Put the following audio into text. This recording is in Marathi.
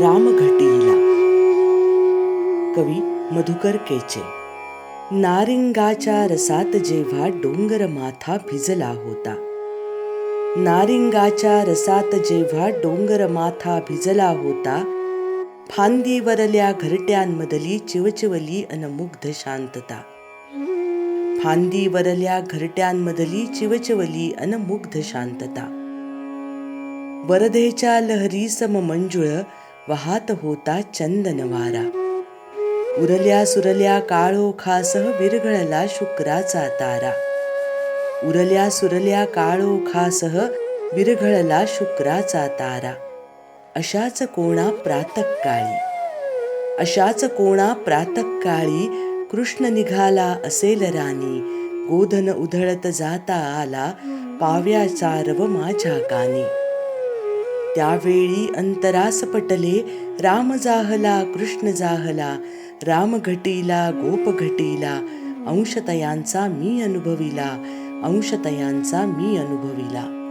रामघटीला. कवी मधुकर केचे. नारिंगाच्या रसात जेव्हा डोंगर माथा भिजला होता. नारिंगाच्या रसात जेव्हा डोंगर माथा भिजला होता फांदीवरल्या घरट्यांमधली चिवचिवली अनमुग्ध शांतता. फांदीवरल्या घरट्यांमधली चिवचिवली अनमुग्ध शांतता. वरधेच्या लहरी सम मंजुळ वाहत होता चंदन वारा. उरल्या सुरल्या काळोखासह विरघळला शुक्राचा तारा. उरल्या सुरल्या काळोखासह विरघळला शुक्राचा तारा. अशाच कोणा प्रातकाळी. अशाच कोणा प्रातकाळी कृष्ण निघाला असेल राणी. गोधन उधळत जाता आला पाव्याचा रव माझ्या कानी. त्यावेळी अंतरास पटले राम जाहला कृष्ण जाहला राम घटीला गोप घटीला. अंशतयांचा मी अनुभविला अंशतयांचा मी अनुभविला.